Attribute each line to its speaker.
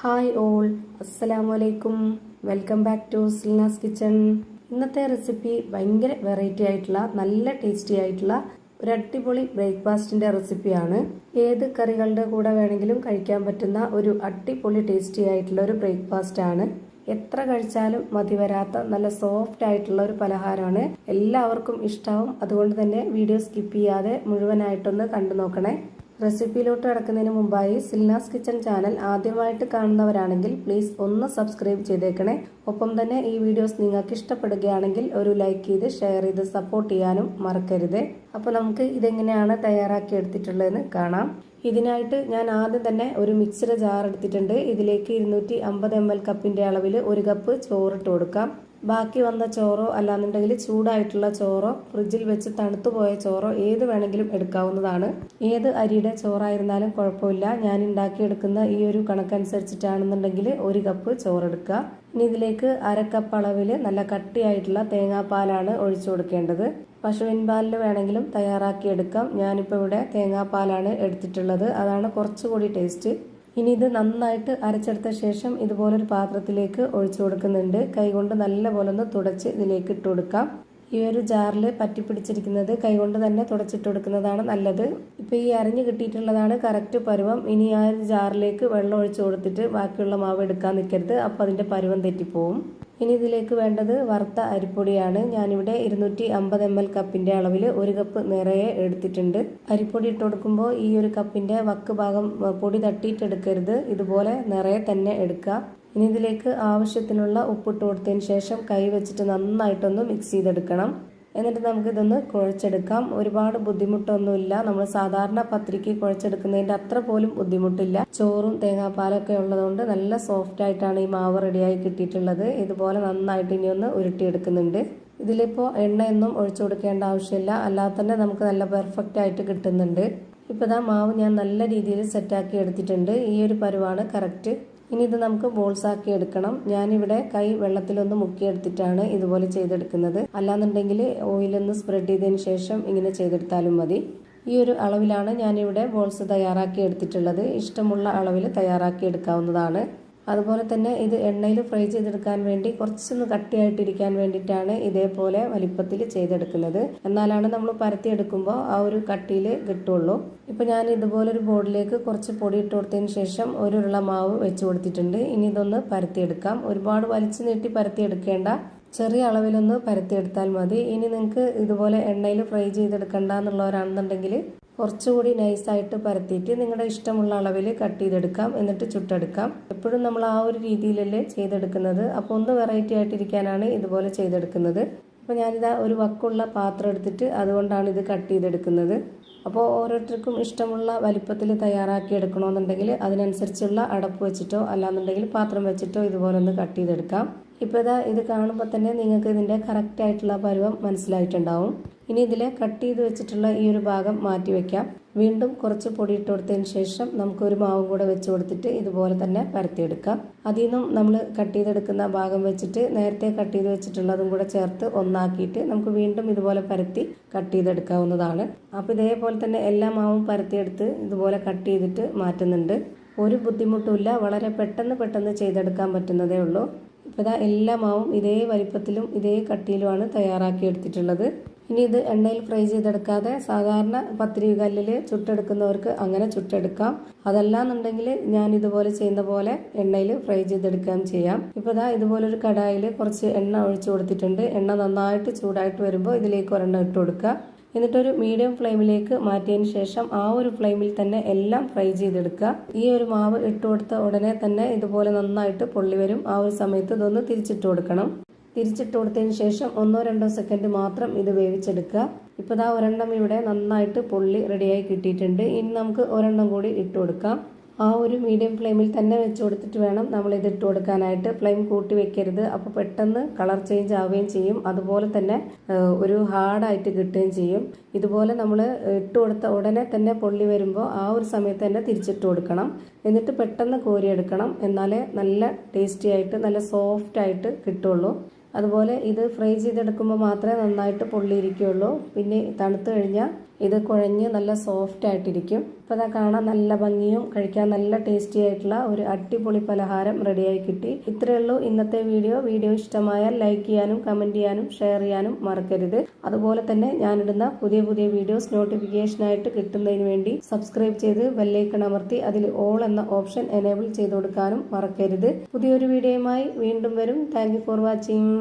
Speaker 1: Hi all അസ്സലാമു അലൈക്കും welcome back to Silna's kitchen ഇന്നത്തെ റെസിപ്പി ഭയങ്കര വെറൈറ്റി ആയിട്ടുള്ള നല്ല ടേസ്റ്റി ആയിട്ടുള്ള ഒരു അടിപൊളി ബ്രേക്ക്ഫാസ്റ്റിന്റെ റെസിപ്പിയാണ് ഏത് കറികളുടെ കൂടെ വേണമെങ്കിലും കഴിക്കാൻ പറ്റുന്ന ഒരു അടിപൊളി ടേസ്റ്റി ആയിട്ടുള്ള ഒരു ബ്രേക്ക്ഫാസ്റ്റ് ആണ്. എത്ര കഴിച്ചാലും മതി വരാത്ത നല്ല സോഫ്റ്റ് ആയിട്ടുള്ള ഒരു പലഹാരമാണ്. എല്ലാവർക്കും ഇഷ്ടാവും. അതുകൊണ്ട് തന്നെ വീഡിയോ സ്കിപ്പ് ചെയ്യാതെ മുഴുവനായിട്ടൊന്ന് കണ്ടു നോക്കണേ റെസിപ്പിയിലോട്ട് കിടക്കുന്നതിന് മുമ്പായി സിൽനാസ് കിച്ചൺ ചാനൽ ആദ്യമായിട്ട് കാണുന്നവരാണെങ്കിൽ പ്ലീസ് ഒന്ന് സബ്സ്ക്രൈബ് ചെയ്തേക്കണേ. ഒപ്പം തന്നെ ഈ വീഡിയോസ് നിങ്ങൾക്ക് ഇഷ്ടപ്പെടുകയാണെങ്കിൽ ഒരു ലൈക്ക് ചെയ്ത് ഷെയർ ചെയ്ത് സപ്പോർട്ട് ചെയ്യാനും മറക്കരുത്. അപ്പോൾ നമുക്ക് ഇതെങ്ങനെയാണ് തയ്യാറാക്കി എടുത്തിട്ടുള്ളതെന്ന് കാണാം. ഇതിനായിട്ട് ഞാൻ ആദ്യം തന്നെ ഒരു മിക്സിയുടെ ജാർ എടുത്തിട്ടുണ്ട്. ഇതിലേക്ക് ഇരുന്നൂറ്റി അമ്പത് എം എൽ കപ്പിന്റെ അളവിൽ ഒരു കപ്പ് ചോറിട്ട് കൊടുക്കാം. ബാക്കി വന്ന ചോറോ അല്ലാന്നുണ്ടെങ്കിൽ ചൂടായിട്ടുള്ള ചോറോ ഫ്രിഡ്ജിൽ വെച്ച് തണുത്തുപോയ ചോറോ ഏത് വേണമെങ്കിലും എടുക്കാവുന്നതാണ്. ഏത് അരിയുടെ ചോറായിരുന്നാലും കുഴപ്പമില്ല. ഞാൻ ഉണ്ടാക്കിയെടുക്കുന്ന ഈ ഒരു കണക്കനുസരിച്ചിട്ടാണെന്നുണ്ടെങ്കിൽ ഒരു കപ്പ് ചോറെടുക്കുക. ഇനി ഇതിലേക്ക് അരക്കപ്പ് കപ്പ് അളവിൽ നല്ല കട്ടിയായിട്ടുള്ള തേങ്ങാപ്പാലാണ് ഒഴിച്ചു കൊടുക്കേണ്ടത്. പശുവിൻ പാലിൽ വേണമെങ്കിലും തയ്യാറാക്കിയെടുക്കാം ഞാനിപ്പോൾ ഇവിടെ തേങ്ങാപ്പാലാണ് എടുത്തിട്ടുള്ളത്. അതാണ് കുറച്ചുകൂടി ടേസ്റ്റ്. ഇനി ഇത് നന്നായിട്ട് അരച്ചെടുത്ത ശേഷം ഇതുപോലൊരു പാത്രത്തിലേക്ക് ഒഴിച്ചു കൊടുക്കുന്നുണ്ട്. കൈകൊണ്ട് നല്ലപോലെ ഒന്ന് തുടച്ച് ഇതിലേക്ക് ഇട്ട് കൊടുക്കാം. ഈ ഒരു ജാറിൽ പറ്റി പിടിച്ചിരിക്കുന്നത് കൈകൊണ്ട് തന്നെ തുടച്ചിട്ട് കൊടുക്കുന്നതാണ് നല്ലത്. ഇപ്പൊ ഈ അരഞ്ഞു കിട്ടിയിട്ടുള്ളതാണ് കറക്റ്റ് പരുവം. ഇനി ആ ഒരു ജാറിലേക്ക് വെള്ളം ഒഴിച്ചു കൊടുത്തിട്ട് ബാക്കിയുള്ള മാവ് എടുക്കാൻ നിൽക്കരുത്. അപ്പോൾ അതിന്റെ പരുവം തെറ്റിപ്പോവും. ഇനി ഇതിലേക്ക് വേണ്ടത് വറുത്ത അരിപ്പൊടിയാണ്. ഞാനിവിടെ ഇരുന്നൂറ്റി അമ്പത് എം എൽ കപ്പിന്റെ അളവിൽ ഒരു കപ്പ് നിറയെ എടുത്തിട്ടുണ്ട്. അരിപ്പൊടി ഇട്ട് കൊടുക്കുമ്പോൾ ഈ ഒരു കപ്പിന്റെ വക്ക് ഭാഗം പൊടി തട്ടിയിട്ടെടുക്കരുത്. ഇതുപോലെ നിറയെ തന്നെ എടുക്കുക. ഇനി ഇതിലേക്ക് ആവശ്യത്തിനുള്ള ഉപ്പിട്ട് കൊടുത്തതിന് ശേഷം കൈ വെച്ചിട്ട് നന്നായിട്ടൊന്ന് മിക്സ് ചെയ്തെടുക്കണം. എന്നിട്ട് നമുക്കിതൊന്ന് കുഴച്ചെടുക്കാം. ഒരുപാട് ബുദ്ധിമുട്ടൊന്നുമില്ല. നമ്മൾ സാധാരണ പത്രിക്ക് കുഴച്ചെടുക്കുന്നതിന്റെ അത്ര പോലും ബുദ്ധിമുട്ടില്ല. ചോറും തേങ്ങാപ്പാലും ഒക്കെ ഉള്ളതുകൊണ്ട് നല്ല സോഫ്റ്റ് ആയിട്ടാണ് ഈ മാവ് റെഡിയായി കിട്ടിയിട്ടുള്ളത്. ഇതുപോലെ നന്നായിട്ട് ഇനി ഒന്ന് ഉരുട്ടിയെടുക്കുന്നുണ്ട്. ഇതിലിപ്പോൾ എണ്ണയൊന്നും ഒഴിച്ചു കൊടുക്കേണ്ട ആവശ്യമില്ല. അല്ലാതെ തന്നെ നമുക്ക് നല്ല പെർഫെക്റ്റ് ആയിട്ട് കിട്ടുന്നുണ്ട്. ഇപ്പോൾ ഇതാ മാവ് ഞാൻ നല്ല രീതിയിൽ സെറ്റാക്കി എടുത്തിട്ടുണ്ട്. ഈ ഒരു പരുവാണ് കറക്റ്റ് ഇനി ഇത് നമുക്ക് ബോൾസ് ആക്കി എടുക്കണം. ഞാനിവിടെ കൈ വെള്ളത്തിലൊന്ന് മുക്കിയെടുത്തിട്ടാണ് ഇതുപോലെ ചെയ്തെടുക്കുന്നത്. അല്ലാന്നുണ്ടെങ്കിൽ ഓയിലൊന്ന് സ്പ്രെഡ് ചെയ്തതിന് ശേഷം ഇങ്ങനെ ചെയ്തെടുത്താലും മതി. ഈ ഒരു അളവിലാണ് ഞാനിവിടെ ബോൾസ് തയ്യാറാക്കി എടുത്തിട്ടുള്ളത്. ഇഷ്ടമുള്ള അളവിൽ തയ്യാറാക്കി എടുക്കാവുന്നതാണ്. അതുപോലെ തന്നെ ഇത് എണ്ണയിൽ ഫ്രൈ ചെയ്തെടുക്കാൻ വേണ്ടി കുറച്ചൊന്ന് കട്ടിയായിട്ടിരിക്കാൻ വേണ്ടിയിട്ടാണ് ഇതേപോലെ വലിപ്പത്തിൽ ചെയ്തെടുക്കുന്നത്. എന്നാലാണ് നമ്മൾ പരത്തിയെടുക്കുമ്പോൾ ആ ഒരു കട്ടിയിൽ കിട്ടുള്ളൂ. ഇപ്പം ഞാൻ ഇതുപോലൊരു ബോർഡിലേക്ക് കുറച്ച് പൊടി ഇട്ട് കൊടുത്തതിന് ശേഷം ഒരു ഉരുള മാവ് വെച്ച് കൊടുത്തിട്ടുണ്ട്. ഇനി ഇതൊന്ന് പരത്തിയെടുക്കാം. ഒരുപാട് വലിച്ചു നീട്ടി പരത്തിയെടുക്കേണ്ട. ചെറിയ അളവിലൊന്ന് പരത്തിയെടുത്താൽ മതി. ഇനി നിങ്ങൾക്ക് ഇതുപോലെ എണ്ണയിൽ ഫ്രൈ ചെയ്തെടുക്കണ്ട എന്നുള്ളവരാണെന്നുണ്ടെങ്കിൽ കുറച്ചുകൂടി നൈസായിട്ട് പരത്തിയിട്ട് നിങ്ങളുടെ ഇഷ്ടമുള്ള അളവിൽ കട്ട് ചെയ്തെടുക്കാം. എന്നിട്ട് ചുട്ടെടുക്കാം. എപ്പോഴും നമ്മൾ ആ ഒരു രീതിയിലല്ലേ ചെയ്തെടുക്കുന്നത്. അപ്പോൾ ഒന്ന് വെറൈറ്റി ആയിട്ടിരിക്കാനാണ് ഇതുപോലെ ചെയ്തെടുക്കുന്നത്. അപ്പോൾ ഞാനിതാ ഒരു വക്കുള്ള പാത്രം എടുത്തിട്ട് അതുകൊണ്ടാണ് ഇത് കട്ട് ചെയ്തെടുക്കുന്നത്. അപ്പോൾ ഓരോരുത്തർക്കും ഇഷ്ടമുള്ള വലിപ്പത്തിൽ തയ്യാറാക്കി എടുക്കണമെന്നുണ്ടെങ്കിൽ അതിനനുസരിച്ചുള്ള അടപ്പ് വെച്ചിട്ടോ അല്ലാന്നുണ്ടെങ്കിൽ പാത്രം വെച്ചിട്ടോ ഇതുപോലെ ഒന്ന് കട്ട് ചെയ്തെടുക്കാം. ഇപ്പോൾ ഇതാ ഇത് കാണുമ്പോൾ തന്നെ നിങ്ങൾക്ക് ഇതിന്റെ കറക്റ്റ് ആയിട്ടുള്ള പരുവം മനസ്സിലായിട്ടുണ്ടാവും. ഇനി ഇതിൽ കട്ട് ചെയ്ത് വെച്ചിട്ടുള്ള ഈ ഒരു ഭാഗം മാറ്റി വെക്കാം. വീണ്ടും കുറച്ച് പൊടി ഇട്ട് കൊടുത്തതിന് ശേഷം നമുക്കൊരു മാവും കൂടെ വെച്ച് കൊടുത്തിട്ട് ഇതുപോലെ തന്നെ പരത്തിയെടുക്കാം. അതിൽ നിന്നും നമ്മൾ കട്ട് ചെയ്തെടുക്കുന്ന ഭാഗം വെച്ചിട്ട് നേരത്തെ കട്ട് ചെയ്ത് വെച്ചിട്ടുള്ളതും കൂടെ ചേർത്ത് ഒന്നാക്കിയിട്ട് നമുക്ക് വീണ്ടും ഇതുപോലെ പരത്തി കട്ട് ചെയ്തെടുക്കാവുന്നതാണ്. അപ്പോൾ ഇതേപോലെ തന്നെ എല്ലാ മാവും പരത്തിയെടുത്ത് ഇതുപോലെ കട്ട് ചെയ്തിട്ട് മാറ്റുന്നുണ്ട്. ഒരു ബുദ്ധിമുട്ടുമില്ല വളരെ പെട്ടെന്ന് പെട്ടെന്ന് ചെയ്തെടുക്കാൻ പറ്റുന്നതേ ഉള്ളൂ. ഇപ്പോൾ ഇതാ എല്ലാ മാവും ഇതേ വലിപ്പത്തിലും ഇതേ കട്ടിയിലുമാണ് തയ്യാറാക്കി എടുത്തിട്ടുള്ളത്. ഇനി ഇത് എണ്ണയിൽ ഫ്രൈ ചെയ്തെടുക്കാതെ സാധാരണ പത്തിരി കല്ലിൽ ചുട്ടെടുക്കുന്നവർക്ക് അങ്ങനെ ചുട്ടെടുക്കാം. അതല്ലാന്നുണ്ടെങ്കിൽ ഞാൻ ഇതുപോലെ ചെയ്യുന്ന പോലെ എണ്ണയിൽ ഫ്രൈ ചെയ്തെടുക്കുകയും ചെയ്യാം. ഇപ്പോൾ ഇതാ ഇതുപോലൊരു കടായിൽ കുറച്ച് എണ്ണ ഒഴിച്ചു കൊടുത്തിട്ടുണ്ട്. എണ്ണ നന്നായിട്ട് ചൂടായിട്ട് വരുമ്പോൾ ഇതിലേക്ക് ഒരെണ്ണം ഇട്ട് കൊടുക്കുക. എന്നിട്ടൊരു മീഡിയം ഫ്ലെയിമിലേക്ക് മാറ്റിയതിന് ശേഷം ആ ഒരു ഫ്ലെയിമിൽ തന്നെ എല്ലാം ഫ്രൈ ചെയ്തെടുക്കുക. ഈ ഒരു മാവ് ഇട്ട് കൊടുത്ത ഉടനെ തന്നെ ഇതുപോലെ നന്നായിട്ട് പൊള്ളി വരും. ആ ഒരു സമയത്ത് ഇതൊന്ന് തിരിച്ചിട്ട് കൊടുക്കണം. തിരിച്ചിട്ട് കൊടുത്തതിന് ശേഷം ഒന്നോ രണ്ടോ സെക്കൻഡ് മാത്രം ഇത് വേവിച്ചെടുക്കുക. ഇപ്പോൾ ദാ ഒരെണ്ണം ഇവിടെ നന്നായിട്ട് പൊള്ളി റെഡിയായി കിട്ടിയിട്ടുണ്ട്. ഇനി നമുക്ക് ഒരെണ്ണം കൂടി ഇട്ട് കൊടുക്കാം. ആ ഒരു മീഡിയം ഫ്ലെയിമിൽ തന്നെ വെച്ച് കൊടുത്തിട്ട് വേണം നമ്മൾ ഇത് ഇട്ട് കൊടുക്കാനായിട്ട്. ഫ്ലെയിം കൂട്ടി വെക്കരുത്. അപ്പോൾ പെട്ടെന്ന് കളർ ചേഞ്ച് ആവുകയും ചെയ്യും. അതുപോലെ തന്നെ ഒരു ഹാർഡായിട്ട് കിട്ടുകയും ചെയ്യും. ഇതുപോലെ നമ്മൾ ഇട്ട് കൊടുത്ത ഉടനെ തന്നെ പൊള്ളി വരുമ്പോൾ ആ ഒരു സമയത്ത് തന്നെ തിരിച്ചിട്ട് കൊടുക്കണം. എന്നിട്ട് പെട്ടെന്ന് കോരിയെടുക്കണം എന്നാലേ നല്ല ടേസ്റ്റി ആയിട്ട് നല്ല സോഫ്റ്റ് ആയിട്ട് കിട്ടുള്ളൂ. അതുപോലെ ഇത് ഫ്രൈ ചെയ്തെടുക്കുമ്പോൾ മാത്രമേ നന്നായിട്ട് പൊള്ളിയിരിക്കുകയുള്ളൂ. പിന്നെ തണുത്ത് കഴിഞ്ഞാൽ ഇത് കുഴഞ്ഞ് നല്ല സോഫ്റ്റ് ആയിട്ടിരിക്കും. അപ്പോൾ അതാ കാണാൻ നല്ല ഭംഗിയും കഴിക്കാൻ നല്ല ടേസ്റ്റി ആയിട്ടുള്ള ഒരു അടിപൊളി പലഹാരം റെഡിയായി കിട്ടി. ഇത്രയേ ഉള്ളൂ ഇന്നത്തെ വീഡിയോ വീഡിയോ ഇഷ്ടമായാൽ ലൈക്ക് ചെയ്യാനും കമന്റ് ചെയ്യാനും ഷെയർ ചെയ്യാനും മറക്കരുത്. അതുപോലെ തന്നെ ഞാനിടുന്ന പുതിയ പുതിയ വീഡിയോസ് നോട്ടിഫിക്കേഷനായിട്ട് കിട്ടുന്നതിന് വേണ്ടി സബ്സ്ക്രൈബ് ചെയ്ത് ബെല്ലൈക്കൺ അമർത്തി അതിൽ ഓൾ എന്ന ഓപ്ഷൻ എനേബിൾ ചെയ്ത് കൊടുക്കാനും മറക്കരുത്. പുതിയൊരു വീഡിയോയുമായി വീണ്ടും വരും. Thank for watching